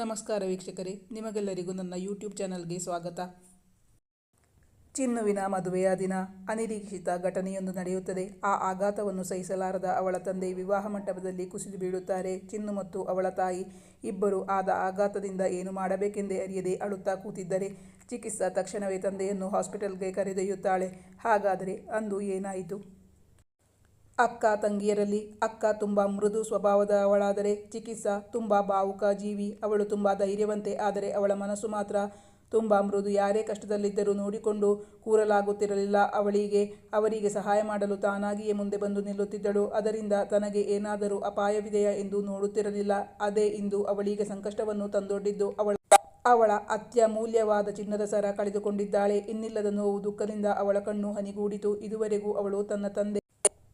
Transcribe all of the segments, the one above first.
ನಮಸ್ಕಾರ ವೀಕ್ಷಕರೇ, ನಿಮಗೆಲ್ಲರಿಗೂ ನನ್ನ ಯೂಟ್ಯೂಬ್ ಚಾನಲ್ಗೆ ಸ್ವಾಗತ. ಚಿನ್ನುವಿನ ಮದುವೆಯ ದಿನ ಅನಿರೀಕ್ಷಿತ ಘಟನೆಯೊಂದು ನಡೆಯುತ್ತದೆ. ಆ ಆಘಾತವನ್ನು ಸಹಿಸಲಾರದ ಅವಳ ತಂದೆ ವಿವಾಹ ಮಂಟಪದಲ್ಲಿ ಕುಸಿದು ಬೀಳುತ್ತಾರೆ. ಚಿನ್ನು ಮತ್ತು ಅವಳ ತಾಯಿ ಇಬ್ಬರು ಆದ ಆಘಾತದಿಂದ ಏನು ಮಾಡಬೇಕೆಂದೇ ಅರಿಯದೆ ಅಳುತ್ತಾ ಕೂತಿದ್ದರೆ ಚಿಕಿತ್ಸಾ ತಕ್ಷಣವೇ ತಂದೆಯನ್ನು ಹಾಸ್ಪಿಟಲ್ಗೆ ಕರೆದೊಯ್ಯುತ್ತಾಳೆ. ಹಾಗಾದರೆ ಅಂದು ಏನಾಯಿತು? ಅಕ್ಕ ತಂಗಿಯರಲ್ಲಿ ಅಕ್ಕ ತುಂಬ ಮೃದು ಸ್ವಭಾವದವಳಾದರೆ ಚಿಕಿತ್ಸಾ ತುಂಬ ಭಾವುಕ ಜೀವಿ, ಅವಳು ತುಂಬ ಧೈರ್ಯವಂತೆ, ಆದರೆ ಅವಳ ಮನಸ್ಸು ಮಾತ್ರ ತುಂಬ ಮೃದು. ಯಾರೇ ಕಷ್ಟದಲ್ಲಿದ್ದರೂ ನೋಡಿಕೊಂಡು ಕೂರಲಾಗುತ್ತಿರಲಿಲ್ಲ. ಅವಳಿಗೆ, ಅವರಿಗೆ ಸಹಾಯ ಮಾಡಲು ತಾನಾಗಿಯೇ ಮುಂದೆ ಬಂದು ನಿಲ್ಲುತ್ತಿದ್ದಳು. ಅದರಿಂದ ತನಗೆ ಏನಾದರೂ ಅಪಾಯವಿದೆಯಾ ಎಂದು ನೋಡುತ್ತಿರಲಿಲ್ಲ. ಅದೇ ಇಂದು ಅವಳಿಗೆ ಸಂಕಷ್ಟವನ್ನು ತಂದೊಡ್ಡಿದ್ದು ಅವಳ ಅವಳ ಅತ್ಯಮೂಲ್ಯವಾದ ಚಿನ್ನದ ಸರ ಕಳೆದುಕೊಂಡಿದ್ದಾಳೆ. ಇನ್ನಿಲ್ಲದ ನೋವು ದುಃಖದಿಂದ ಅವಳ ಕಣ್ಣು ಹನಿಗೂಡಿತು. ಇದುವರೆಗೂ ಅವಳು ತನ್ನ ತಂದೆ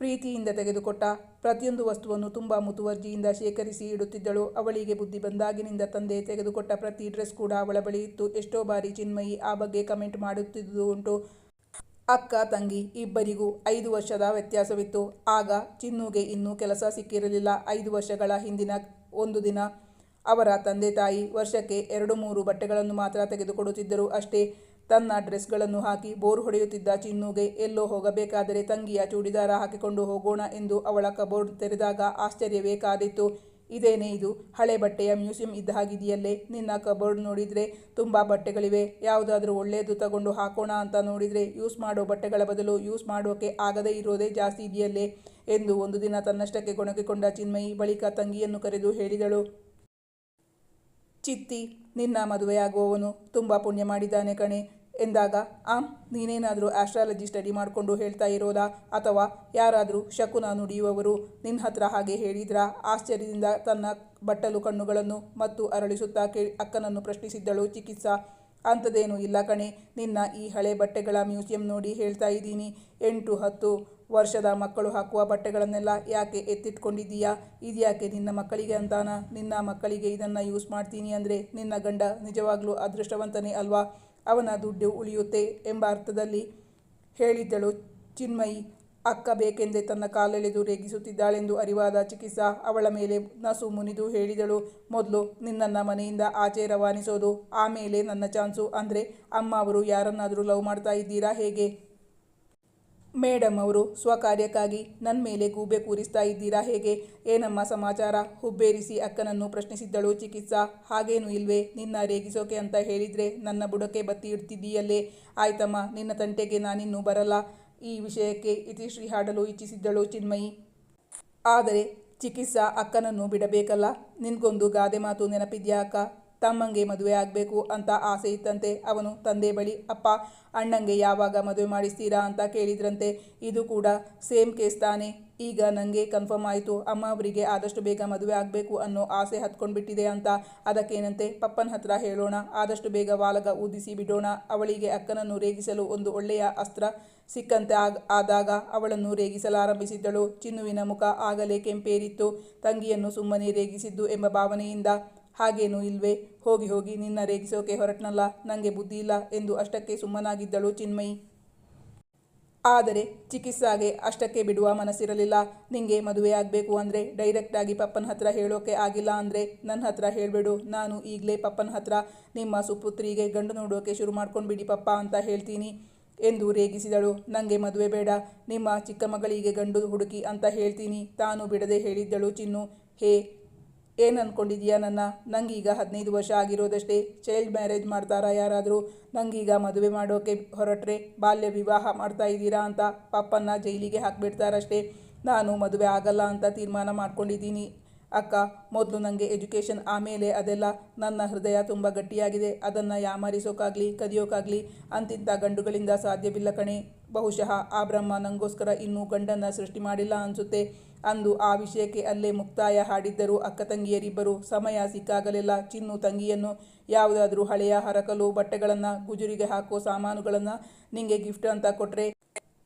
ಪ್ರೀತಿಯಿಂದ ತೆಗೆದುಕೊಟ್ಟ ಪ್ರತಿಯೊಂದು ವಸ್ತುವನ್ನು ತುಂಬ ಮುತುವರ್ಜಿಯಿಂದ ಶೇಖರಿಸಿ ಇಡುತ್ತಿದ್ದಳು. ಅವಳಿಗೆ ಬುದ್ಧಿ ಬಂದಾಗಿನಿಂದ ತಂದೆ ತೆಗೆದುಕೊಟ್ಟ ಪ್ರತಿ ಡ್ರೆಸ್ ಕೂಡ ಅವಳ ಬಳಿ ಇತ್ತು. ಎಷ್ಟೋ ಬಾರಿ ಚಿನ್ಮಯಿ ಆ ಬಗ್ಗೆ ಕಮೆಂಟ್ ಮಾಡುತ್ತಿದ್ದುದು ಉಂಟು. ಅಕ್ಕ, ತಂಗಿ ಇಬ್ಬರಿಗೂ ಐದು ವರ್ಷದ ವ್ಯತ್ಯಾಸವಿತ್ತು. ಆಗ ಚಿನ್ನುಗೆ ಇನ್ನೂ ಕೆಲಸ ಸಿಕ್ಕಿರಲಿಲ್ಲ. ಐದು ವರ್ಷಗಳ ಹಿಂದಿನ ಒಂದು ದಿನ ಅವರ ತಂದೆ ತಾಯಿ ವರ್ಷಕ್ಕೆ ಎರಡು ಮೂರು ಬಟ್ಟೆಗಳನ್ನು ಮಾತ್ರ ತೆಗೆದುಕೊಡುತ್ತಿದ್ದರು. ಅಷ್ಟೇ ತನ್ನ ಡ್ರೆಸ್ಗಳನ್ನು ಹಾಕಿ ಬೋರ್ ಹೊಡೆಯುತ್ತಿದ್ದ ಚಿನ್ನುಗೆ ಎಲ್ಲೋ ಹೋಗಬೇಕಾದರೆ ತಂಗಿಯ ಚೂಡಿದಾರ ಹಾಕಿಕೊಂಡು ಹೋಗೋಣ ಎಂದು ಅವಳ ಕಬೋರ್ಡ್ ತೆರೆದಾಗ ಆಶ್ಚರ್ಯವೇ ಕಾದಿತ್ತು ಇದೇನೇ ಇದು? ಹಳೆ ಬಟ್ಟೆಯ ಮ್ಯೂಸಿಯಂ ಇದ್ದ ಹಾಗಿದೆಯಲ್ಲೇ ನಿನ್ನ ಕಬೋರ್ಡ್ ನೋಡಿದರೆ ತುಂಬ ಬಟ್ಟೆಗಳಿವೆ. ಯಾವುದಾದ್ರೂ ಒಳ್ಳೆಯದು ತಗೊಂಡು ಹಾಕೋಣ ಅಂತ ನೋಡಿದರೆ ಯೂಸ್ ಮಾಡೋ ಬಟ್ಟೆಗಳ ಬದಲು ಯೂಸ್ ಮಾಡೋಕೆ ಆಗದೇ ಇರೋದೇ ಜಾಸ್ತಿ ಇದೆಯಲ್ಲೇ? ಎಂದು ಒಂದು ದಿನ ತನ್ನಷ್ಟಕ್ಕೆ ಗೊಣಗಿಕೊಂಡ ಚಿನ್ಮಯಿ ಬಳಿಕ ತಂಗಿಯನ್ನು ಕರೆದು ಹೇಳಿದಳು. ಚಿತ್ತಿ, ನಿನ್ನ ಮದುವೆಯಾಗುವವನು ತುಂಬ ಪುಣ್ಯ ಮಾಡಿದ್ದಾನೆ ಕಣೆ. ಎಂದಾಗ, ಆಂ, ನೀನೇನಾದರೂ ಆಸ್ಟ್ರಾಲಜಿ ಸ್ಟಡಿ ಮಾಡಿಕೊಂಡು ಹೇಳ್ತಾ ಇರೋದಾ? ಅಥವಾ ಯಾರಾದರೂ ಶಕುನ ನುಡಿಯುವವರು ನಿನ್ನ ಹತ್ರ ಹಾಗೆ ಹೇಳಿದ್ರಾ? ಆಶ್ಚರ್ಯದಿಂದ ತನ್ನ ಬಟ್ಟಲು ಕಣ್ಣುಗಳನ್ನು ಮತ್ತು ಅರಳಿಸುತ್ತಾ ಕೇ ಅಕ್ಕನನ್ನು ಪ್ರಶ್ನಿಸಿದ್ದಳು, ಚಿಕಿತ್ಸಾ? ಅಂಥದ್ದೇನೂ ಇಲ್ಲ ಕಣೆ. ನಿನ್ನ ಈ ಹಳೆ ಬಟ್ಟೆಗಳ ಮ್ಯೂಸಿಯಂ ನೋಡಿ ಹೇಳ್ತಾ ಇದ್ದೀನಿ. ಎಂಟು, ಹತ್ತು ವರ್ಷದ ಮಕ್ಕಳು ಹಾಕುವ ಬಟ್ಟೆಗಳನ್ನೆಲ್ಲ ಯಾಕೆ ಎತ್ತಿಟ್ಕೊಂಡಿದ್ದೀಯಾ? ಇದ್ಯಾಕೆ ನಿನ್ನ ಮಕ್ಕಳಿಗೆ ಅಂತಾನ? ನಿನ್ನ ಮಕ್ಕಳಿಗೆ ಇದನ್ನು ಯೂಸ್ ಮಾಡ್ತೀನಿ ಅಂದರೆ ನಿನ್ನ ಗಂಡ ನಿಜವಾಗ್ಲೂ ಅದೃಷ್ಟವಂತನೇ ಅಲ್ವಾ? ಅವನ ದುಡ್ಡು ಉಳಿಯುತ್ತೆ ಎಂಬ ಅರ್ಥದಲ್ಲಿ ಹೇಳಿದ್ದಳು. ಚಿನ್ಮಯಿ, ಅಕ್ಕ ಬೇಕೆಂದೇ ತನ್ನ ಕಾಲೆಳೆದು ರೇಗಿಸುತ್ತಿದ್ದಾಳೆಂದು ಅರಿವಾದ ಚಿಕಿತ್ಸಾ ಅವಳ ಮೇಲೆ ನಸು ಮುನಿದು ಹೇಳಿದಳು. ಮೊದಲು ನಿನ್ನನ್ನು ಮನೆಯಿಂದ ಆಚೆ ರವಾನಿಸೋದು, ಆಮೇಲೆ ನನ್ನ ಚಾನ್ಸು. ಅಂದರೆ ಅಮ್ಮ ಅವರು ಯಾರನ್ನಾದರೂ ಲವ್ ಮಾಡ್ತಾ ಇದ್ದೀರಾ ಹೇಗೆ? ಮೇಡಮ್ ಅವರು, ಸ್ವಕಾರ್ಯಕ್ಕಾಗಿ ನನ್ನ ಮೇಲೆ ಗೂಬೆ ಕೂರಿಸ್ತಾ ಇದ್ದೀರಾ ಹೇಗೆ? ಏನಮ್ಮ ಸಮಾಚಾರ? ಹುಬ್ಬೇರಿಸಿ ಅಕ್ಕನನ್ನು ಪ್ರಶ್ನಿಸಿದ್ದಳು ಚಿಕಿತ್ಸಾ. ಹಾಗೇನು ಇಲ್ವೇ, ನಿನ್ನ ರೇಗಿಸೋಕೆ ಅಂತ ಹೇಳಿದರೆ ನನ್ನ ಬುಡಕ್ಕೆ ಬತ್ತಿ ಇಡ್ತಿದ್ದೀಯಲ್ಲೇ. ಆಯ್ತಮ್ಮ, ನಿನ್ನ ತಂಟೆಗೆ ನಾನಿನ್ನೂ ಬರಲ್ಲ. ಈ ವಿಷಯಕ್ಕೆ ಇತಿಶ್ರೀ ಹಾಡಲು ಇಚ್ಛಿಸಿದ್ದಳು ಚಿನ್ಮಯಿ. ಆದರೆ ಚಿಕಿತ್ಸಾ ಅಕ್ಕನನ್ನು ಬಿಡಬೇಕಲ್ಲ? ನಿನ್ಗೊಂದು ಗಾದೆ ಮಾತು ನೆನಪಿದ್ಯಾ ಅಕ್ಕ? ತಮ್ಮಂಗೆ ಮದುವೆ ಆಗಬೇಕು ಅಂತ ಆಸೆ ಇತ್ತಂತೆ. ಅವನು ತಂದೆ ಬಳಿ, ಅಪ್ಪ, ಅಣ್ಣಂಗೆ ಯಾವಾಗ ಮದುವೆ ಮಾಡಿಸ್ತೀರಾ ಅಂತ ಕೇಳಿದ್ರಂತೆ. ಇದು ಕೂಡ ಸೇಮ್ ಕೇಸ್ ತಾನೆ. ಈಗ ನನಗೆ ಕನ್ಫರ್ಮ್ ಆಯಿತು. ಅಮ್ಮ ಅವರಿಗೆ ಆದಷ್ಟು ಬೇಗ ಮದುವೆ ಆಗಬೇಕು ಅನ್ನೋ ಆಸೆ ಹತ್ಕೊಂಡ್ಬಿಟ್ಟಿದೆ ಅಂತ. ಅದಕ್ಕೇನಂತೆ? ಪಪ್ಪನ ಹತ್ರ ಹೇಳೋಣ. ಆದಷ್ಟು ಬೇಗ ವಾಲಗ ಊದಿಸಿ ಬಿಡೋಣ. ಅವಳಿಗೆ ಅಕ್ಕನನ್ನು ರೇಗಿಸಲು ಒಂದು ಒಳ್ಳೆಯ ಅಸ್ತ್ರ ಸಿಕ್ಕಂತೆ ಆಗ, ಆದಾಗ ಅವಳನ್ನು ರೇಗಿಸಲಾರಂಭಿಸಿದ್ದಳು. ಚಿನ್ನುವಿನ ಮುಖ ಆಗಲೇ ಕೆಂಪೇರಿತ್ತು. ತಂಗಿಯನ್ನು ಸುಮ್ಮನೆ ರೇಗಿಸಿದ್ದು ಎಂಬ ಭಾವನೆಯಿಂದ ಹಾಗೇನೂ ಇಲ್ವೇ? ಹೋಗಿ ಹೋಗಿ ನಿನ್ನ ರೇಗಿಸೋಕೆ ಹೊರಟ್ನಲ್ಲ? ನನಗೆ ಬುದ್ಧಿ ಇಲ್ಲ ಎಂದು ಅಷ್ಟಕ್ಕೆ ಸುಮ್ಮನಾಗಿದ್ದಳು ಚಿನ್ಮಯಿ. ಆದರೆ ಚಿಕಿತ್ಸಾಗೆ ಅಷ್ಟಕ್ಕೆ ಬಿಡುವ ಮನಸ್ಸಿರಲಿಲ್ಲ. ನಿಂಗೆ ಮದುವೆಯಾಗಬೇಕು ಅಂದರೆ ಡೈರೆಕ್ಟಾಗಿ ಪಪ್ಪನ ಹತ್ರ ಹೇಳೋಕೆ ಆಗಿಲ್ಲ ಅಂದರೆ ನನ್ನ ಹತ್ರ ಹೇಳಬೇಡು. ನಾನು ಈಗಲೇ ಪಪ್ಪನ ಹತ್ರ ನಿಮ್ಮ ಸುಪುತ್ರಿಗೆ ಗಂಡು ನೋಡೋಕೆ ಶುರು ಮಾಡ್ಕೊಂಡ್ಬಿಡಿ ಪಪ್ಪ ಅಂತ ಹೇಳ್ತೀನಿ ಎಂದು ರೇಗಿಸಿದಳು. ನನಗೆ ಮದುವೆ ಬೇಡ. ನಿಮ್ಮ ಚಿಕ್ಕ ಮಗಳಿಗೆ ಗಂಡು ಹುಡುಕಿ ಅಂತ ಹೇಳ್ತೀನಿ. ತಾನು ಬಿಡದೆ ಹೇಳಿದ್ದಳು ಚಿನ್ನು. ಹೇ ಏನು ಅಂದ್ಕೊಂಡಿದ್ಯಾ ನನ್ನ? ನಂಗೀಗ ಹದಿನೈದು ವರ್ಷ ಆಗಿರೋದಷ್ಟೇ. ಚೈಲ್ಡ್ ಮ್ಯಾರೇಜ್ ಮಾಡ್ತಾರಾ ಯಾರಾದರೂ? ನಂಗೀಗ ಮದುವೆ ಮಾಡೋಕೆ ಹೊರಟ್ರೆ ಬಾಲ್ಯ ವಿವಾಹ ಮಾಡ್ತಾ ಇದ್ದೀರಾ ಅಂತ ಪಪ್ಪನ್ನ ಜೈಲಿಗೆ ಹಾಕಿಬಿಡ್ತಾರಷ್ಟೇ. ನಾನು ಮದುವೆ ಆಗಲ್ಲ ಅಂತ ತೀರ್ಮಾನ ಮಾಡ್ಕೊಂಡಿದ್ದೀನಿ. ಅಕ್ಕ, ಮೊದಲು ನನಗೆ ಎಜುಕೇಷನ್ ಆಮೇಲೆ ಅದೆಲ್ಲ ನನ್ನ ಹೃದಯ ತುಂಬ ಗಟ್ಟಿಯಾಗಿದೆ. ಅದನ್ನು ಯಾಮಾರಿಸೋಕ್ಕಾಗಲಿ ಕದಿಯೋಕ್ಕಾಗಲಿ ಅಂತಿಂಥ ಗಂಡುಗಳಿಂದ ಸಾಧ್ಯವಿಲ್ಲ ಕಣೆ. ಬಹುಶಃ ಆ ಬ್ರಹ್ಮ ನನಗೋಸ್ಕರ ಇನ್ನೂ ಗಂಡನ್ನು ಸೃಷ್ಟಿ ಮಾಡಿಲ್ಲ ಅನಿಸುತ್ತೆ ಅಂದು ಆ ವಿಷಯಕ್ಕೆ ಅಲ್ಲೇ ಮುಕ್ತಾಯ ಹಾಡಿದ್ದರು ಅಕ್ಕ ತಂಗಿಯರಿಬ್ಬರು. ಸಮಯ ಸಿಕ್ಕಾಗಲೆಲ್ಲ ಚಿನ್ನು ತಂಗಿಯನ್ನು ಯಾವುದಾದ್ರೂ ಹಳೆಯ ಹರಕಲು ಬಟ್ಟೆಗಳನ್ನು, ಗುಜುರಿಗೆ ಹಾಕೋ ಸಾಮಾನುಗಳನ್ನು ನಿಂಗೆ ಗಿಫ್ಟ್ ಅಂತ ಕೊಟ್ಟರೆ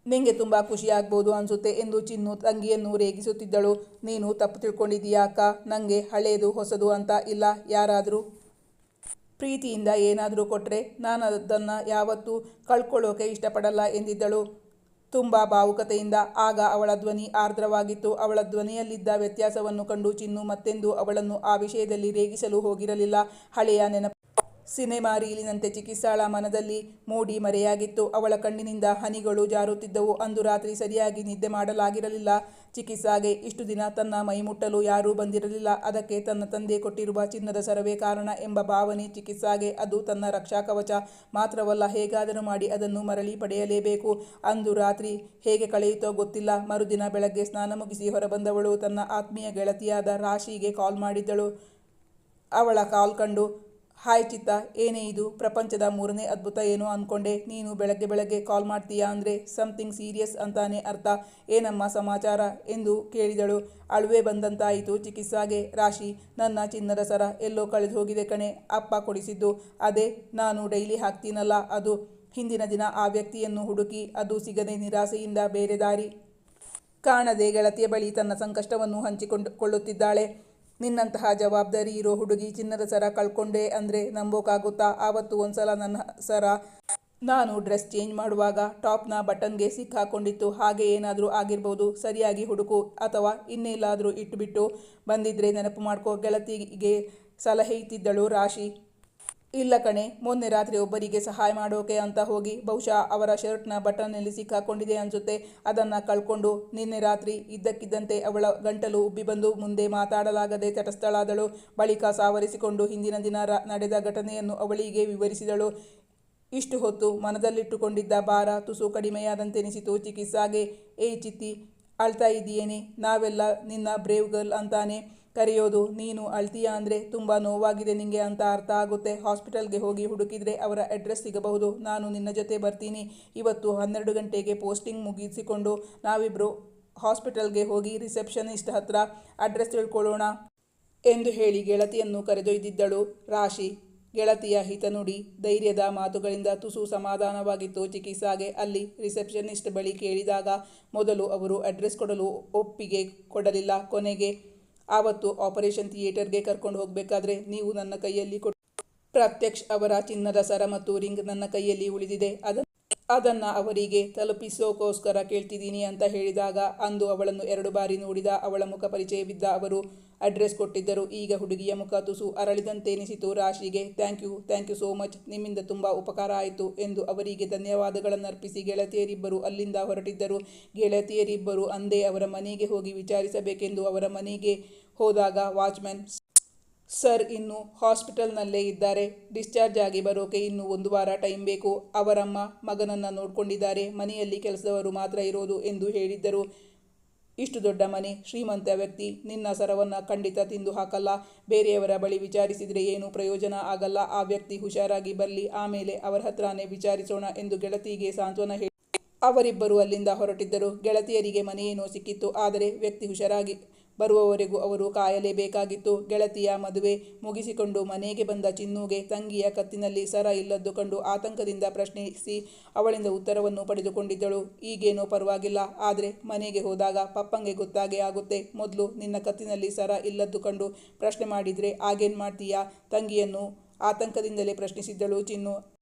ನಿಂಗೆ ತುಂಬ ಖುಷಿಯಾಗ್ಬೋದು ಅನಿಸುತ್ತೆ ಎಂದು ಚಿನ್ನು ತಂಗಿಯನ್ನು ರೇಗಿಸುತ್ತಿದ್ದಳು. ನೀನು ತಪ್ಪು ತಿಳ್ಕೊಂಡಿದ್ದೀಯಾ ಅಕ್ಕ? ನನಗೆ ಹಳೇದು ಹೊಸದು ಅಂತ ಇಲ್ಲ, ಯಾರಾದರೂ? ಪ್ರೀತಿಯಿಂದ ಏನಾದರೂ ಕೊಟ್ಟರೆ ನಾನು ಅದನ್ನು ಯಾವತ್ತೂ ಕಳ್ಕೊಳ್ಳೋಕೆ ಇಷ್ಟಪಡಲ್ಲ ಎಂದಿದ್ದಳು. ತುಂಬ ಭಾವುಕತೆಯಿಂದ ಆಗ ಅವಳ ಧ್ವನಿ ಆರ್ದ್ರವಾಗಿತ್ತು. ಅವಳ ಧ್ವನಿಯಲ್ಲಿದ್ದ ವ್ಯತ್ಯಾಸವನ್ನು ಕಂಡು ಚಿನ್ನು ಮತ್ತೆಂದು ಅವಳನ್ನು ಆ ವಿಷಯದಲ್ಲಿ ರೇಗಿಸಲು ಹೋಗಿರಲಿಲ್ಲ. ಹಳೆಯ ನೆನಪು ಸಿನೆಮಾ ರೀಲಿನಂತೆ ಚಿಕಿತ್ಸಾಳ ಮನದಲ್ಲಿ ಮೂಡಿ ಮರೆಯಾಗಿತ್ತು. ಅವಳ ಕಣ್ಣಿನಿಂದ ಹನಿಗಳು ಜಾರುತ್ತಿದ್ದವು. ಅಂದು ರಾತ್ರಿ ಸರಿಯಾಗಿ ನಿದ್ದೆ ಮಾಡಲಾಗಿರಲಿಲ್ಲ. ಚಿಕಿತ್ಸಾಗೆ ಇಷ್ಟು ದಿನ ತನ್ನ ಮೈಮುಟ್ಟಲು ಯಾರೂ ಬಂದಿರಲಿಲ್ಲ. ಅದಕ್ಕೆ ತನ್ನ ತಂದೆ ಕೊಟ್ಟಿರುವ ಚಿನ್ನದ ಸರವೇ ಕಾರಣ ಎಂಬ ಭಾವನೆ ಚಿಕಿತ್ಸಾಗೆ ಅದು ತನ್ನ ರಕ್ಷಾ ಕವಚ ಮಾತ್ರವಲ್ಲ, ಹೇಗಾದರೂ ಮಾಡಿ ಅದನ್ನು ಮರಳಿ ಪಡೆಯಲೇಬೇಕು. ಅಂದು ರಾತ್ರಿ ಹೇಗೆ ಕಳೆಯುತ್ತೋ ಗೊತ್ತಿಲ್ಲ. ಮರುದಿನ ಬೆಳಗ್ಗೆ ಸ್ನಾನ ಮುಗಿಸಿ ಹೊರಬಂದವಳು. ತನ್ನ ಆತ್ಮೀಯ ಗೆಳತಿಯಾದ ರಾಶಿಗೆ ಕಾಲ್ ಮಾಡಿದ್ದಳು. ಅವಳ ಕಾಲ್ ಕಂಡು ಹಾಯ್ ಚಿತ್ತ, ಏನೇ ಇದು? ಪ್ರಪಂಚದ ಮೂರನೇ ಅದ್ಭುತ ಏನೋ ಅಂದ್ಕೊಂಡೆ ನೀನು ಬೆಳಗ್ಗೆ ಬೆಳಗ್ಗೆ ಕಾಲ್ ಮಾಡ್ತೀಯಾ ಅಂದರೆ ಸಮ್ಥಿಂಗ್ ಸೀರಿಯಸ್ ಅಂತಾನೆ ಅರ್ಥ. ಏನಮ್ಮ ಸಮಾಚಾರ? ಎಂದು ಕೇಳಿದಳು. ಅಳುವೆ ಬಂದಂತಾಯಿತು ಚಿಕಿತ್ಸಾಗೆ. ರಾಶಿ, ನನ್ನ ಚಿನ್ನದ ಸರ ಎಲ್ಲೋ ಕಳೆದು ಹೋಗಿದೆ ಕಣೆ. ಅಪ್ಪ ಕೊಡಿಸಿದ್ದು. ಅದೇ, ನಾನು ಡೈಲಿ ಹಾಕ್ತೀನಲ್ಲ, ಅದು ಹಿಂದಿನ ದಿನ ಆ ವ್ಯಕ್ತಿಯನ್ನು ಹುಡುಕಿ, ಅದು ಸಿಗದೆ ನಿರಾಸೆಯಿಂದ ಬೇರೆ ದಾರಿ ಕಾಣದೆ ಗೆಳತಿಯ ಬಳಿ ತನ್ನ ಸಂಕಷ್ಟವನ್ನು ಹಂಚಿಕೊಂಡು ಕೊಳ್ಳುತ್ತಿದ್ದಾಳೆ. ನಿನ್ನಂತಹ ಜವಾಬ್ದಾರಿ ಇರೋ ಹುಡುಗಿ ಚಿನ್ನದ ಸರ ಕಳ್ಕೊಂಡೆ ಅಂದರೆ ನಂಬೋಕ್ಕಾಗುತ್ತಾ ಆವತ್ತು ಒಂದ್ಸಲ ನನ್ನ ಸರ ನಾನು ಡ್ರೆಸ್ ಚೇಂಜ್ ಮಾಡುವಾಗ ಟಾಪ್ನ ಬಟನ್ಗೆ ಸಿಕ್ಕಾಕೊಂಡಿತ್ತು ಹಾಗೆ ಏನಾದರೂ ಆಗಿರ್ಬೋದು. ಸರಿಯಾಗಿ ಹುಡುಕು ಅಥವಾ ಇನ್ನೆಲ್ಲಾದರೂ ಇಟ್ಟುಬಿಟ್ಟು ಬಂದಿದ್ರೆ ನೆನಪು ಮಾಡ್ಕೋ. ಗೆಳತಿಗೆ ಸಲಹೆ ಇತ್ತಿದ್ದಳು ರಾಶಿ. ಇಲ್ಲ ಕಣೆ, ಮೊನ್ನೆ ರಾತ್ರಿ ಒಬ್ಬರಿಗೆ ಸಹಾಯ ಮಾಡೋಕೆ ಅಂತ ಹೋಗಿ ಬಹುಶಃ ಅವರ ಶರ್ಟ್ನ ಬಟನ್ನಲ್ಲಿ ಸಿಕ್ಕಾಕೊಂಡಿದೆ ಅನ್ಸುತ್ತೆ. ಅದನ್ನು ಕಳ್ಕೊಂಡು ನಿನ್ನೆ ರಾತ್ರಿ ಇದ್ದಕ್ಕಿದ್ದಂತೆ ಅವಳ ಗಂಟಲು ಉಬ್ಬಿ ಬಂದು ಮುಂದೆ ಮಾತಾಡಲಾಗದೆ ತಟಸ್ಥಳಾದಳು. ಬಳಿಕ ಸಾವರಿಸಿಕೊಂಡು ಹಿಂದಿನ ದಿನ ನಡೆದ ಘಟನೆಯನ್ನು ಅವಳಿಗೆ ವಿವರಿಸಿದಳು. ಇಷ್ಟು ಹೊತ್ತು ಮನದಲ್ಲಿಟ್ಟುಕೊಂಡಿದ್ದ ಭಾರ ತುಸು ಕಡಿಮೆಯಾದಂತೆನಿಸಿತು. ಚಿಕಿತ್ಸಾಗೆ ಏ ಚಿತ್ತಿ ಅಳ್ತಾ ಇದೆಯೇನೆ ನಾವೆಲ್ಲ ನಿನ್ನ ಬ್ರೇವ್ ಗರ್ಲ್ ಅಂತಾನೆ ಕರೆಯೋದು. ನೀನು ಅಳ್ತೀಯಾ ಅಂದರೆ ತುಂಬ ನೋವಾಗಿದೆ ನಿಮಗೆ ಅಂತ ಅರ್ಥ ಆಗುತ್ತೆ. ಹಾಸ್ಪಿಟಲ್ಗೆ ಹೋಗಿ ಹುಡುಕಿದರೆ ಅವರ ಅಡ್ರೆಸ್ ಸಿಗಬಹುದು. ನಾನು ನಿನ್ನ ಜೊತೆ ಬರ್ತೀನಿ. ಇವತ್ತು ಹನ್ನೆರಡು ಗಂಟೆಗೆ ಪೋಸ್ಟಿಂಗ್ ಮುಗಿಸಿಕೊಂಡು ನಾವಿಬ್ಬರು ಹಾಸ್ಪಿಟಲ್ಗೆ ಹೋಗಿ ರಿಸೆಪ್ಷನಿಸ್ಟ್ ಹತ್ರ ಅಡ್ರೆಸ್ ತಿಳ್ಕೊಳ್ಳೋಣ ಎಂದು ಹೇಳಿ ಗೆಳತಿಯನ್ನು ಕರೆದೊಯ್ದಿದ್ದಳು ರಾಶಿ. ಗೆಳತಿಯ ಹಿತನುಡಿ ಧೈರ್ಯದ ಮಾತುಗಳಿಂದ ತುಸು ಸಮಾಧಾನವಾಗಿತ್ತು ಚಿಕಿತ್ಸಾಗೆ. ಅಲ್ಲಿ ರಿಸೆಪ್ಷನಿಸ್ಟ್ ಬಳಿ ಕೇಳಿದಾಗ ಮೊದಲು ಅವರು ಅಡ್ರೆಸ್ ಕೊಡಲು ಒಪ್ಪಿಗೆ ಕೊಡಲಿಲ್ಲ. ಕೊನೆಗೆ, ಆವತ್ತು ಆಪರೇಷನ್ ಥಿಯೇಟರ್ಗೆ ಕರ್ಕೊಂಡು ಹೋಗಬೇಕಾದ್ರೆ ನೀವು ನನ್ನ ಕೈಯಲ್ಲಿ ಕೊಟ್ಟು ಪ್ರತ್ಯಕ್ಷ್ ಅವರ ಚಿನ್ನದ ಸರ ಮತ್ತು ರಿಂಗ್ ನನ್ನ ಕೈಯಲ್ಲಿ ಉಳಿದಿದೆ. ಅದನ್ನು ಅದನ್ನು ಅವರಿಗೆ ತಲುಪಿಸೋಕೋಸ್ಕರ ಕೇಳ್ತಿದ್ದೀನಿ ಅಂತ ಹೇಳಿದಾಗ ಅಂದು ಅವಳನ್ನು ಎರಡು ಬಾರಿ ನೋಡಿದ ಅವಳ ಮುಖ ಪರಿಚಯವಿದ್ದ ಅವರು ಅಡ್ರೆಸ್ ಕೊಟ್ಟಿದ್ದರು. ಈಗ ಹುಡುಗಿಯ ಮುಖ ತುಸು ಅರಳಿದಂತೆನಿಸಿತು. ರಾಶಿಗೆ, thank you thank you so much. ನಿಮ್ಮಿಂದ ತುಂಬ ಉಪಕಾರ ಆಯಿತು ಎಂದು ಅವರಿಗೆ ಧನ್ಯವಾದಗಳನ್ನರ್ಪಿಸಿ ಗೆಳತಿಯರಿಬ್ಬರು ಅಲ್ಲಿಂದ ಹೊರಟಿದ್ದರು. ಗೆಳತಿಯರಿಬ್ಬರು ಅಂದೇ ಅವರ ಮನೆಗೆ ಹೋಗಿ ವಿಚಾರಿಸಬೇಕೆಂದು ಅವರ ಮನೆಗೆ ಹೋದಾಗ ವಾಚ್ಮ್ಯಾನ್ ಸರ್, ಇನ್ನು ಹಾಸ್ಪಿಟಲ್ನಲ್ಲೇ ಇದ್ದಾರೆ. ಡಿಸ್ಚಾರ್ಜ್ ಆಗಿ ಬರೋಕೆ ಇನ್ನು ಒಂದು ವಾರ ಟೈಮ್ ಬೇಕು. ಅವರಮ್ಮ ಮಗನನ್ನು ನೋಡಿಕೊಂಡಿದ್ದಾರೆ. ಮನೆಯಲ್ಲಿ ಕೆಲಸದವರು ಮಾತ್ರ ಇರೋದು ಎಂದು ಹೇಳಿದ್ದರು. ಇಷ್ಟು ದೊಡ್ಡ ಮನೆ, ಶ್ರೀಮಂತ ವ್ಯಕ್ತಿ, ನಿನ್ನ ಸರವನ್ನು ಖಂಡಿತ ತಿಂದು ಹಾಕಲ್ಲ. ಬೇರೆಯವರ ಬಳಿ ವಿಚಾರಿಸಿದರೆ ಏನೂ ಪ್ರಯೋಜನ ಆಗಲ್ಲ. ಆ ವ್ಯಕ್ತಿ ಹುಷಾರಾಗಿ ಬರಲಿ, ಆಮೇಲೆ ಅವರ ಹತ್ರನೇ ವಿಚಾರಿಸೋಣ ಎಂದು ಗೆಳತಿಗೆ ಸಾಂತ್ವನ ಹೇಳಿ ಅವರಿಬ್ಬರು ಅಲ್ಲಿಂದ ಹೊರಟಿದ್ದರು. ಗೆಳತಿಯರಿಗೆ ಮನೆಯೇನೋ ಸಿಕ್ಕಿತ್ತು, ಆದರೆ ವ್ಯಕ್ತಿ ಹುಷಾರಾಗಿ ಬರುವವರೆಗೂ ಅವರು ಕಾಯಲೇಬೇಕಾಗಿತ್ತು ಗೆಳತಿಯ ಮದುವೆ ಮುಗಿಸಿಕೊಂಡು ಮನೆಗೆ ಬಂದ ಚಿನ್ನುಗೆ ತಂಗಿಯ ಕತ್ತಿನಲ್ಲಿ ಸರ ಇಲ್ಲದ್ದು ಕಂಡು ಆತಂಕದಿಂದ ಪ್ರಶ್ನಿಸಿ ಅವಳಿಂದ ಉತ್ತರವನ್ನು ಪಡೆದುಕೊಂಡಿದ್ದಳು. ಈಗೇನೋ ಪರವಾಗಿಲ್ಲ. ಆದರೆ ಮನೆಗೆ ಹೋದಾಗ ಪಪ್ಪಂಗೆ ಗೊತ್ತಾಗೇ ಆಗುತ್ತೆ. ಮೊದಲು ನಿನ್ನ ಕತ್ತಿನಲ್ಲಿ ಸರ ಇಲ್ಲದ್ದು ಕಂಡು ಪ್ರಶ್ನೆ ಮಾಡಿದರೆ ಆಗೇನು ಮಾಡ್ತೀಯಾ? ತಂಗಿಯನ್ನು ಆತಂಕದಿಂದಲೇ ಪ್ರಶ್ನಿಸಿದ್ದಳು ಚಿನ್ನು.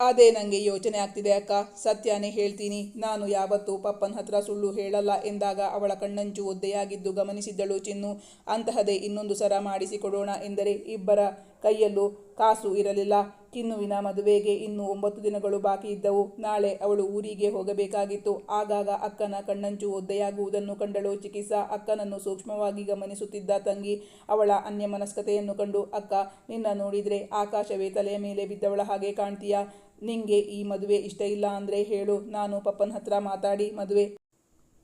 ಅದೇ ನನಗೆ ಯೋಚನೆ ಆಗ್ತಿದೆ ಅಕ್ಕ. ಸತ್ಯನೇ ಹೇಳ್ತೀನಿ. ನಾನು ಯಾವತ್ತೂ ಪಪ್ಪನ ಹತ್ರ ಸುಳ್ಳು ಹೇಳಲ್ಲ ಎಂದಾಗ ಅವಳ ಕಣ್ಣಂಚು ಒದ್ದೆಯಾಗಿದ್ದು ಗಮನಿಸಿದ್ದಳು ಚಿನ್ನು. ಅಂತಹದೇ ಇನ್ನೊಂದು ಸರ ಮಾಡಿಸಿಕೊಡೋಣ ಎಂದರೆ ಇಬ್ಬರ ಕೈಯಲ್ಲೂ ಕಾಸು ಇರಲಿಲ್ಲ. ಕಿನ್ನುವಿನ ಮದುವೆಗೆ ಇನ್ನೂ ಒಂಬತ್ತು ದಿನಗಳು ಬಾಕಿ ಇದ್ದವು. ನಾಳೆ ಅವಳು ಊರಿಗೆ ಹೋಗಬೇಕಾಗಿತ್ತು. ಆಗಾಗ ಅಕ್ಕನ ಕಣ್ಣಂಚು ಒದ್ದೆಯಾಗುವುದನ್ನು ಕಂಡಳು ಚಿಕಿತ್ಸಾ. ಅಕ್ಕನನ್ನು ಸೂಕ್ಷ್ಮವಾಗಿ ಗಮನಿಸುತ್ತಿದ್ದ ತಂಗಿ ಅವಳ ಅನ್ಯಮನಸ್ಕತೆಯನ್ನು ಕಂಡು, ಅಕ್ಕ, ನಿನ್ನ ನೋಡಿದರೆ ಆಕಾಶವೇ ತಲೆಯ ಮೇಲೆ ಬಿದ್ದವಳ ಹಾಗೆ ಕಾಣ್ತೀಯಾ? ನಿಂಗೆ ಈ ಮದುವೆ ಇಷ್ಟ ಇಲ್ಲ ಅಂದರೆ ಹೇಳು. ನಾನು ಪಪ್ಪನ ಹತ್ರ ಮಾತಾಡಿ ಮದುವೆ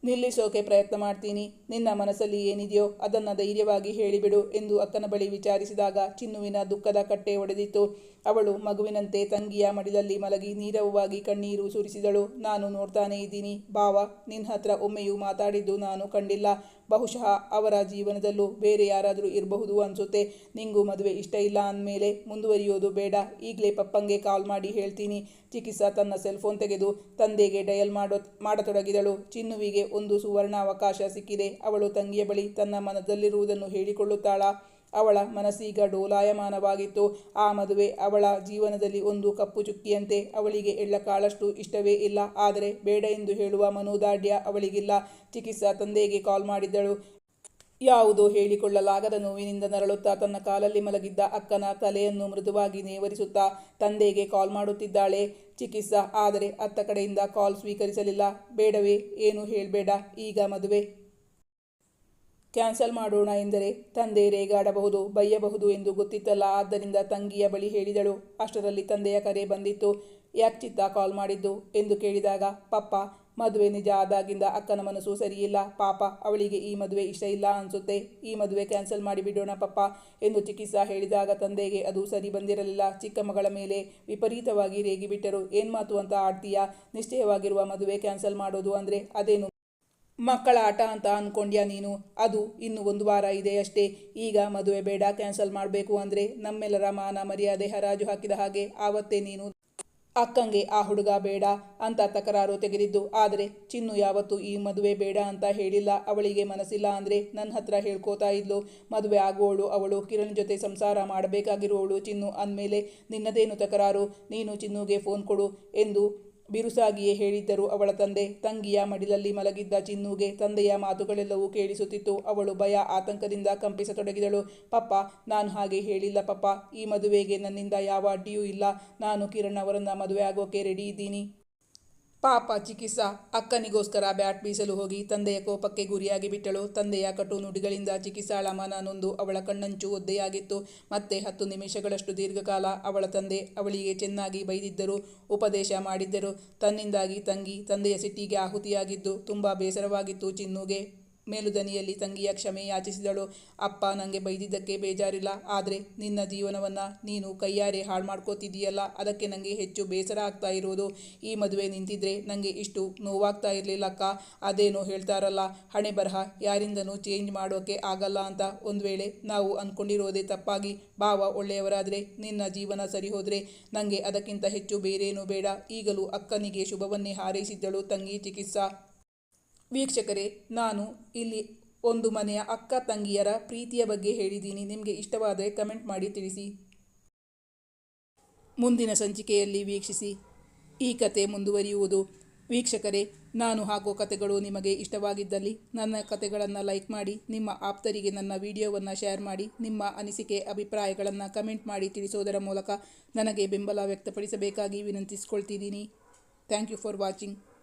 ನಿಲ್ಲಿಸೋಕೆ ಪ್ರಯತ್ನ ಮಾಡ್ತೀನಿ. ನಿನ್ನ ಮನಸ್ಸಲ್ಲಿ ಏನಿದೆಯೋ ಅದನ್ನು ಧೈರ್ಯವಾಗಿ ಹೇಳಿಬಿಡು ಎಂದು ಅಕ್ಕನ ಬಳಿ ವಿಚಾರಿಸಿದಾಗ ಚಿನ್ನುವಿನ ದುಃಖದ ಕಟ್ಟೆ ಒಡೆದಿತ್ತು. ಅವಳು ಮಗುವಿನಂತೆ ತಂಗಿಯ ಮಡಿಲಲ್ಲಿ ಮಲಗಿ ನೀರವವಾಗಿ ಕಣ್ಣೀರು ಸುರಿಸಿದಳು. ನಾನು ನೋಡ್ತಾನೇ ಇದ್ದೀನಿ ಬಾವ. ನಿನ್ನ ಹತ್ರ ಒಮ್ಮೆಯೂ ಮಾತಾಡಿದ್ದು ನಾನು ಕಂಡಿಲ್ಲ. ಬಹುಶಃ ಅವರ ಜೀವನದಲ್ಲೂ ಬೇರೆ ಯಾರಾದರೂ ಇರಬಹುದು ಅನಿಸುತ್ತೆ. ನಿಂಗೂ ಮದುವೆ ಇಷ್ಟ ಇಲ್ಲ ಅಂದಮೇಲೆ ಮುಂದುವರಿಯೋದು ಬೇಡ. ಈಗಲೇ ಪಪ್ಪಂಗೆ ಕಾಲ್ ಮಾಡಿ ಹೇಳ್ತೀನಿ. ಚಿಕಿತ್ಸಾ ತನ್ನ ಸೆಲ್ಫೋನ್ ತೆಗೆದು ತಂದೆಗೆ ಡಯಲ್ ಮಾಡೋ, ಮಾಡತೊಡಗಿದಳು. ಚಿನ್ನುವಿಗೆ ಒಂದು ಸುವರ್ಣ ಅವಕಾಶ ಸಿಕ್ಕಿದೆ. ಅವಳು ತಂಗಿಯ ಬಳಿ ತನ್ನ ಮನದಲ್ಲಿರುವುದನ್ನು ಹೇಳಿಕೊಳ್ಳುತ್ತಾಳಾ? ಅವಳ ಮನಸ್ಸೀಗ ಡೋಲಾಯಮಾನವಾಗಿತ್ತು. ಆ ಮದುವೆ ಅವಳ ಜೀವನದಲ್ಲಿ ಒಂದು ಕಪ್ಪು ಚುಕ್ಕಿಯಂತೆ ಅವಳಿಗೆ ಎಳ್ಳಕಾಳಷ್ಟು ಇಷ್ಟವೇ ಇಲ್ಲ. ಆದರೆ ಬೇಡ ಎಂದು ಹೇಳುವ ಮನೋದಾಢ್ಯ ಅವಳಿಗಿಲ್ಲ. ಚಿಕಿತ್ಸಾ ತಂದೆಗೆ ಕಾಲ್ ಮಾಡಿದ್ದಳು. ಯಾವುದೋ ಹೇಳಿಕೊಳ್ಳಲಾಗದ ನೋವಿನಿಂದ ನರಳುತ್ತಾ ತನ್ನ ಕಾಲಲ್ಲಿ ಮಲಗಿದ್ದ ಅಕ್ಕನ ತಲೆಯನ್ನು ಮೃದುವಾಗಿ ನೇವರಿಸುತ್ತಾ ತಂದೆಗೆ ಕಾಲ್ ಮಾಡುತ್ತಿದ್ದಾಳೆ. ಚಿಕಿತ್ಸಾ, ಆದರೆ ಅತ್ತ ಕಡೆಯಿಂದ ಕಾಲ್ ಸ್ವೀಕರಿಸಲಿಲ್ಲ. ಬೇಡವೇ, ಏನು ಹೇಳಬೇಡ. ಈಗ ಮದುವೆ. ಕ್ಯಾನ್ಸಲ್ ಮಾಡೋಣ ಎಂದರೆ ತಂದೆ ರೇಗಾಡಬಹುದು, ಬೈಯಬಹುದು ಎಂದು ಗೊತ್ತಿತ್ತಲ್ಲ, ಆದ್ದರಿಂದ ತಂಗಿಯ ಬಳಿ ಹೇಳಿದಳು. ಅಷ್ಟರಲ್ಲಿ ತಂದೆಯ ಕರೆ ಬಂದಿತ್ತು. ಯಾಕೆ ಚಿತ್ತ ಕಾಲ್ ಮಾಡಿದ್ದು ಎಂದು ಕೇಳಿದಾಗ, ಪಪ್ಪ, ಮದುವೆ ನಿಜ ಆದಾಗಿಂದ ಅಕ್ಕನ ಮನಸ್ಸು ಸರಿಯಿಲ್ಲ. ಪಾಪ, ಅವಳಿಗೆ ಈ ಮದುವೆ ಇಷ್ಟ ಇಲ್ಲ ಅನಿಸುತ್ತೆ. ಈ ಮದುವೆ ಕ್ಯಾನ್ಸಲ್ ಮಾಡಿಬಿಡೋಣ ಪಪ್ಪ ಎಂದು ಚಿಕಿತ್ಸಾ ಹೇಳಿದಾಗ ತಂದೆಗೆ ಅದು ಸರಿ ಬಂದಿರಲಿಲ್ಲ. ಚಿಕ್ಕ ಮಗಳ ಮೇಲೆ ವಿಪರೀತವಾಗಿ ರೇಗಿಬಿಟ್ಟರು. ಏನು ಮಾತು ಅಂತ ಆಡ್ತೀಯಾ? ನಿಶ್ಚಯವಾಗಿರುವ ಮದುವೆ ಕ್ಯಾನ್ಸಲ್ ಮಾಡೋದು ಅಂದರೆ ಅದೇನು? ಮಕ್ಕಳ ಆಟ ಅಂತ ಅಂದ್ಕೊಂಡ್ಯಾ ನೀನು? ಅದು ಇನ್ನು ಒಂದು ವಾರ ಇದೆ ಅಷ್ಟೇ. ಈಗ ಮದುವೆ ಬೇಡ, ಕ್ಯಾನ್ಸಲ್ ಮಾಡಬೇಕು ಅಂದರೆ ನಮ್ಮೆಲ್ಲರ ಮಾನ ಮರ್ಯಾದೆ ಹರಾಜು ಹಾಕಿದ ಹಾಗೆ ಆವತ್ತೇ ನೀನು ಅಕ್ಕಂಗೆ ಆ ಹುಡುಗ ಬೇಡ ಅಂತ ತಕರಾರು ತೆಗೆದಿದ್ದು. ಆದರೆ ಚಿನ್ನು ಯಾವತ್ತೂ ಈ ಮದುವೆ ಬೇಡ ಅಂತ ಹೇಳಿಲ್ಲ. ಅವಳಿಗೆ ಮನಸ್ಸಿಲ್ಲ ಅಂದರೆ ನನ್ನ ಹತ್ರ ಹೇಳ್ಕೋತಾ ಇದ್ಲು. ಮದುವೆ ಆಗುವವಳು ಅವಳು, ಕಿರಣ್ ಜೊತೆ ಸಂಸಾರ ಮಾಡಬೇಕಾಗಿರುವವಳು ಚಿನ್ನು ಅಂದಮೇಲೆ ನಿನ್ನದೇನು ತಕರಾರು? ನೀನು ಚಿನ್ನುಗೆ ಫೋನ್ ಕೊಡು ಎಂದು ಬಿರುಸಾಗಿಯೇ ಹೇಳಿದ್ದರು ಅವಳ ತಂದೆ. ತಂಗಿಯ ಮಡಿಲಲ್ಲಿ ಮಲಗಿದ್ದ ಚಿನ್ನುಗೆ ತಂದೆಯ ಮಾತುಗಳೆಲ್ಲವೂ ಕೇಳಿಸುತ್ತಿತ್ತು. ಅವಳು ಭಯ, ಆತಂಕದಿಂದ ಕಂಪಿಸತೊಡಗಿದಳು. ಪಪ್ಪ, ನಾನು ಹಾಗೆ ಹೇಳಿಲ್ಲ ಪಪ್ಪ. ಈ ಮದುವೆಗೆ ನನ್ನಿಂದ ಯಾವ ಅಡ್ಡಿಯೂ ಇಲ್ಲ. ನಾನು ಕಿರಣ್ ಅವರನ್ನು ಮದುವೆ ಆಗೋಕೆ ರೆಡಿ ಇದ್ದೀನಿ. ಪಾಪ ಚಿಕಿತ್ಸಾ ಅಕ್ಕನಿಗೋಸ್ಕರ ಬ್ಯಾಟ್ ಬೀಸಲು ಹೋಗಿ ತಂದೆಯ ಕೋಪಕ್ಕೆ ಗುರಿಯಾಗಿ ಬಿಟ್ಟಳು. ತಂದೆಯ ಕಟು ನುಡಿಗಳಿಂದ ಚಿಕಿತ್ಸಾಳ ಮನ ನೊಂದು ಅವಳ ಕಣ್ಣಂಚು ಒದ್ದೆಯಾಗಿತ್ತು. ಮತ್ತೆ ಹತ್ತು ನಿಮಿಷಗಳಷ್ಟು ದೀರ್ಘಕಾಲ ಅವಳ ತಂದೆ ಅವಳಿಗೆ ಚೆನ್ನಾಗಿ ಬೈದಿದ್ದರು, ಉಪದೇಶ ಮಾಡಿದ್ದರು. ತನ್ನಿಂದಾಗಿ ತಂಗಿ, ತಂದೆಯ ಸಿಟ್ಟಿಗೆ ಆಹುತಿಯಾಗಿದ್ದು ತುಂಬ ಬೇಸರವಾಗಿತ್ತು ಚಿನ್ನುಗೆ. ಮೇಲುದನಿಯಲ್ಲಿ ತಂಗಿಯ ಕ್ಷಮೆ ಯಾಚಿಸಿದಳು. ಅಪ್ಪ ನನಗೆ ಬೈದಿದ್ದಕ್ಕೆ ಬೇಜಾರಿಲ್ಲ. ಆದರೆ ನಿನ್ನ ಜೀವನವನ್ನು ನೀನು ಕೈಯಾರೆ ಹಾಳು ಮಾಡ್ಕೋತಿದ್ದೀಯಲ್ಲ ಅದಕ್ಕೆ ನನಗೆ ಹೆಚ್ಚು ಬೇಸರ ಆಗ್ತಾ ಇರೋದು. ಈ ಮದುವೆ ನಿಂತಿದ್ರೆ ನನಗೆ ಇಷ್ಟು ನೋವಾಗ್ತಾ ಇರಲಿಲ್ಲಕ್ಕ ಅದೇನೋ ಹೇಳ್ತಾರಲ್ಲ, ಹಣೆ ಬರಹ, ಯಾರಿಂದನೂ ಚೇಂಜ್ ಮಾಡೋಕ್ಕೆ ಆಗಲ್ಲ ಅಂತ. ಒಂದು ವೇಳೆ ನಾವು ಅಂದ್ಕೊಂಡಿರೋದೇ ತಪ್ಪಾಗಿ, ಭಾವ ಒಳ್ಳೆಯವರಾದರೆ ನಿನ್ನ ಜೀವನ ಸರಿ ಹೋದರೆ ನನಗೆ ಅದಕ್ಕಿಂತ ಹೆಚ್ಚು ಬೇರೇನೂ ಬೇಡ. ಈಗಲೂ ಅಕ್ಕನಿಗೆ ಶುಭವನ್ನೇ ಹಾರೈಸಿದ್ದಳು ತಂಗಿ ಚಿಕಿತ್ಸಾ. ವೀಕ್ಷಕರೇ, ನಾನು ಇಲ್ಲಿ ಒಂದು ಮನೆಯ ಅಕ್ಕ ತಂಗಿಯರ ಪ್ರೀತಿಯ ಬಗ್ಗೆ ಹೇಳಿದ್ದೀನಿ. ನಿಮಗೆ ಇಷ್ಟವಾದರೆ ಕಮೆಂಟ್ ಮಾಡಿ ತಿಳಿಸಿ. ಮುಂದಿನ ಸಂಚಿಕೆಯಲ್ಲಿ ವೀಕ್ಷಿಸಿ ಈ ಕತೆ ಮುಂದುವರಿಯುವುದು. ವೀಕ್ಷಕರೇ, ನಾನು ಹಾಕೋ ಕತೆಗಳು ನಿಮಗೆ ಇಷ್ಟವಾಗಿದ್ದಲ್ಲಿ ನನ್ನ ಕತೆಗಳನ್ನು ಲೈಕ್ ಮಾಡಿ, ನಿಮ್ಮ ಆಪ್ತರಿಗೆ ನನ್ನ ವಿಡಿಯೋವನ್ನು ಶೇರ್ ಮಾಡಿ, ನಿಮ್ಮ ಅನಿಸಿಕೆ, ಅಭಿಪ್ರಾಯಗಳನ್ನು ಕಮೆಂಟ್ ಮಾಡಿ ತಿಳಿಸೋದರ ಮೂಲಕ ನನಗೆ ಬೆಂಬಲ ವ್ಯಕ್ತಪಡಿಸಬೇಕಾಗಿ ವಿನಂತಿಸಿಕೊಳ್ತಿದ್ದೀನಿ. Thank you for watching.